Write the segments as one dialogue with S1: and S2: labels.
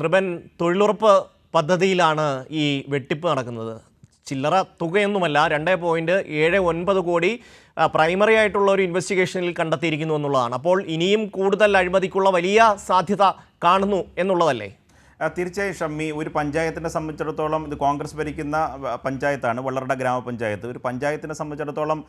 S1: നൃപൻ തൊഴിലുറപ്പ് പദ്ധതിയിലാണ് ഈ വെട്ടിപ്പ് നടക്കുന്നത്. ചില്ലറ തുകയൊന്നുമല്ല രണ്ട് പോയിന്റ് ഏഴ് ഒൻപത് കോടി പ്രൈമറി ആയിട്ടുള്ള ഒരു ഇൻവെസ്റ്റിഗേഷനിൽ കണ്ടെത്തിയിരിക്കുന്നു എന്നുള്ളതാണ്. അപ്പോൾ ഇനിയും കൂടുതൽ അഴിമതിക്കുള്ള വലിയ സാധ്യത കാണുന്നു എന്നുള്ളതല്ലേ?
S2: തീർച്ചയായും ഷമ്മി ഒരു പഞ്ചായത്തിനെ സംബന്ധിച്ചിടത്തോളം ഇത് കോൺഗ്രസ് ഭരിക്കുന്ന പഞ്ചായത്താണ് വള്ളറട ഗ്രാമപഞ്ചായത്ത്. ഒരു പഞ്ചായത്തിനെ സംബന്ധിച്ചിടത്തോളം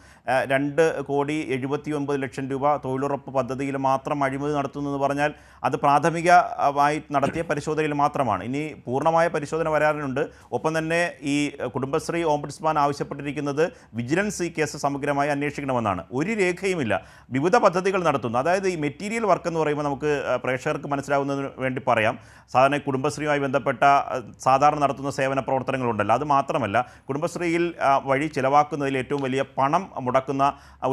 S2: രണ്ട് കോടി എഴുപത്തി ഒൻപത് ലക്ഷം രൂപ തൊഴിലുറപ്പ് പദ്ധതിയിൽ മാത്രം അഴിമതി നടത്തുന്നു പറഞ്ഞാൽ അത് പ്രാഥമികമായി നടത്തിയ പരിശോധനയിൽ മാത്രമാണ്. ഇനി പൂർണമായ പരിശോധന വരാനുണ്ട് ഒപ്പം തന്നെ ഈ കുടുംബശ്രീ ഓംബുഡ്സ്മാൻ ആവശ്യപ്പെട്ടിരിക്കുന്നത് വിജിലൻസ് ഈ കേസ് സമഗ്രമായി അന്വേഷിക്കണമെന്നാണ്. ഒരു രേഖയുമില്ല. വിവിധ പദ്ധതികൾ നടത്തുന്നു. അതായത് ഈ മെറ്റീരിയൽ വർക്ക് എന്ന് പറയുമ്പോൾ നമുക്ക് പ്രേക്ഷകർക്ക് മനസ്സിലാവുന്നതിന് വേണ്ടി പറയാം. സാധാരണ കുടുംബശ്രീയുമായി ബന്ധപ്പെട്ട സാധാരണ നടത്തുന്ന സേവന പ്രവർത്തനങ്ങളുണ്ടല്ലോ. അത് മാത്രമല്ല കുടുംബശ്രീയിൽ വഴി ചിലവാക്കുന്നതിൽ ഏറ്റവും വലിയ പണം മുടക്കുന്ന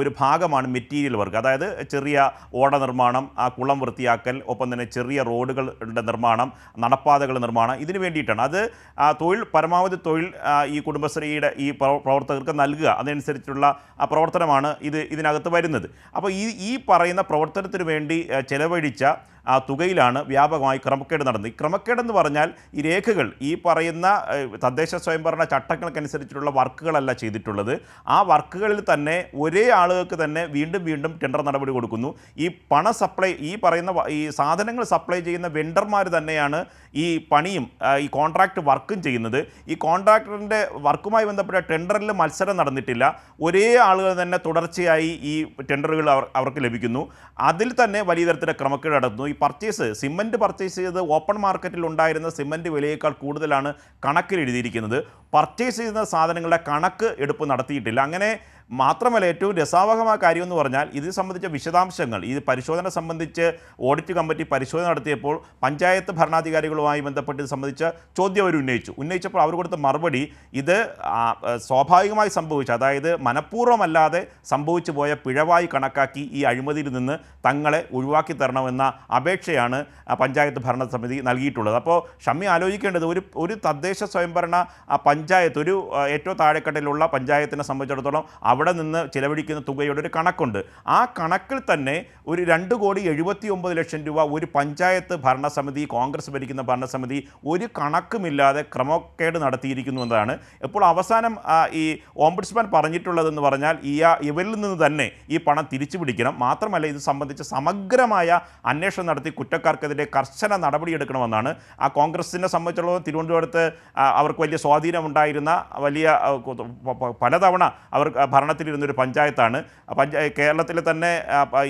S2: ഒരു ഭാഗമാണ് മെറ്റീരിയൽ വർക്ക്. അതായത് ചെറിയ ഓട നിർമ്മാണം ആ കുളം വൃത്തിയാക്കൽ ഒപ്പം തന്നെ ചെറിയ റോഡുകളുടെ നിർമ്മാണം നടപ്പാതകളുടെ നിർമ്മാണം ഇതിന് വേണ്ടിയിട്ടാണ്. അത് തൊഴിൽ പരമാവധി തൊഴിൽ ഈ കുടുംബശ്രീയുടെ ഈ പ്രവർത്തകർക്ക് നൽകുക. അതനുസരിച്ചുള്ള പ്രവർത്തനമാണ് ഇത് ഇതിനകത്ത് വരുന്നത്. അപ്പോൾ ഈ ഈ പറയുന്ന പ്രവർത്തനത്തിന് വേണ്ടി ചെലവഴിച്ച ആ തുകയിലാണ് വ്യാപകമായി ക്രമക്കേട് നടന്നത്. ഈ ക്രമക്കേടെന്ന് പറഞ്ഞാൽ ഈ രേഖകൾ ഈ പറയുന്ന തദ്ദേശ സ്വയംഭരണ ചട്ടങ്ങൾക്കനുസരിച്ചിട്ടുള്ള വർക്കുകളല്ല ചെയ്തിട്ടുള്ളത്. ആ വർക്കുകളിൽ തന്നെ ഒരേ ആളുകൾക്ക് തന്നെ വീണ്ടും വീണ്ടും ടെൻഡർ നടപടി കൊടുക്കുന്നു. ഈ പണ സപ്ലൈ ഈ പറയുന്ന ഈ സാധനങ്ങൾ സപ്ലൈ ചെയ്യുന്ന വെണ്ടർമാർ തന്നെയാണ് ഈ പണിയും ഈ കോൺട്രാക്ട് വർക്കും ചെയ്യുന്നത്. ഈ കോൺട്രാക്ടറിന്റെ വർക്കുമായി ബന്ധപ്പെട്ട ടെൻഡറിൽ മത്സരം നടന്നിട്ടില്ല. ഒരേ ആളുകൾ തന്നെ തുടർച്ചയായി ഈ ടെൻഡറുകൾ അവർ അവർക്ക് ലഭിക്കുന്നു. അതിൽ തന്നെ വലിയ തരത്തിലെ ക്രമക്കേട് നടത്തുന്നു ഈ പർച്ചേസ് സിമന്റ് പർച്ചേസ് ചെയ്ത് ഓപ്പൺ മാർക്കറ്റിൽ ഉണ്ടായിരുന്ന സിമന്റ് വിലയേക്കാൾ കൂടുതലാണ് കണക്കിൽ എഴുതിയിരിക്കുന്നത് പർച്ചേസ് ചെയ്യുന്ന സാധനങ്ങളുടെ കണക്ക് എടുപ്പ് നടത്തിയിട്ടില്ല. അങ്ങനെ മാത്രമല്ല ഏറ്റവും രസാവഹമായ കാര്യം എന്ന് പറഞ്ഞാൽ ഇത് സംബന്ധിച്ച വിശദാംശങ്ങൾ. ഈ പരിശോധന സംബന്ധിച്ച് ഓഡിറ്റ് കമ്മിറ്റി പരിശോധന നടത്തിയപ്പോൾ പഞ്ചായത്ത് ഭരണാധികാരികളുമായി ബന്ധപ്പെട്ട് ഇത് സംബന്ധിച്ച ചോദ്യം അവർ ഉന്നയിച്ചു. ഉന്നയിച്ചപ്പോൾ അവർ കൊടുത്ത മറുപടി ഇത് സ്വാഭാവികമായി സംഭവിച്ചു. അതായത് മനഃപൂർവമല്ലാതെ സംഭവിച്ചു പോയ പിഴവായി കണക്കാക്കി ഈ അഴിമതിയിൽ നിന്ന് തങ്ങളെ ഒഴിവാക്കി തരണമെന്ന അപേക്ഷയാണ് പഞ്ചായത്ത് ഭരണസമിതി നൽകിയിട്ടുള്ളത്. അപ്പോൾ ഷമ്മി ആലോചിക്കേണ്ടത് ഒരു ഒരു തദ്ദേശ സ്വയംഭരണ പഞ്ചായത്ത് ഒരു ഏറ്റവും താഴെക്കട്ടിലുള്ള പഞ്ചായത്തിനെ സംബന്ധിച്ചിടത്തോളം അവിടെ നിന്ന് ചിലവഴിക്കുന്ന തുകയുടെ ഒരു കണക്കുണ്ട്. ആ കണക്കിൽ തന്നെ ഒരു രണ്ട് കോടി എഴുപത്തി ഒമ്പത് ലക്ഷം രൂപ ഒരു പഞ്ചായത്ത് ഭരണസമിതി കോൺഗ്രസ് ഭരിക്കുന്ന ഭരണസമിതി ഒരു കണക്കുമില്ലാതെ ക്രമക്കേട് നടത്തിയിരിക്കുന്നു എന്നതാണ്. ഇപ്പോൾ അവസാനം ഈ ഓംബുഡ്സ്മാൻ പറഞ്ഞിട്ടുള്ളതെന്ന് പറഞ്ഞാൽ ഈ ഇവരിൽ നിന്ന് തന്നെ ഈ പണം തിരിച്ചു പിടിക്കണം. മാത്രമല്ല ഇത് സംബന്ധിച്ച് സമഗ്രമായ അന്വേഷണം നടത്തി കുറ്റക്കാർക്കെതിരെ കർശന നടപടിയെടുക്കണമെന്നാണ്. ആ കോൺഗ്രസിനെ സംബന്ധിച്ചിടത്തോളം തിരുവനന്തപുരത്ത് അവർക്ക് വലിയ സ്വാധീനമുണ്ടായിരുന്ന വലിയ പലതവണ അവർ ഭരണത്തിലിരുന്നൊരു പഞ്ചായത്താണ്. പഞ്ചായ കേരളത്തിൽ തന്നെ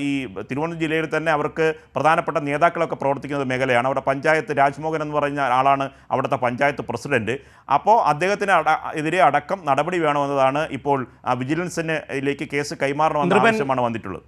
S2: ഈ തിരുവനന്തപുരം ജില്ലയിൽ തന്നെ അവർക്ക് പ്രധാനപ്പെട്ട നേതാക്കളൊക്കെ പ്രവർത്തിക്കുന്ന മേഖലയാണ്. അവിടെ പഞ്ചായത്ത് രാജ്മോഹൻ എന്ന് പറഞ്ഞ ആളാണ് അവിടുത്തെ പഞ്ചായത്ത് പ്രസിഡന്റ്. അപ്പോൾ അദ്ദേഹത്തിന് എതിരെ അടക്കം നടപടി വേണമെന്നതാണ് ഇപ്പോൾ വിജിലൻസിനിലേക്ക് വിജിലൻസിന് ഇതിലേക്ക് കേസ് കൈമാറണമെന്ന ആവശ്യമാണ് വന്നിട്ടുള്ളത്.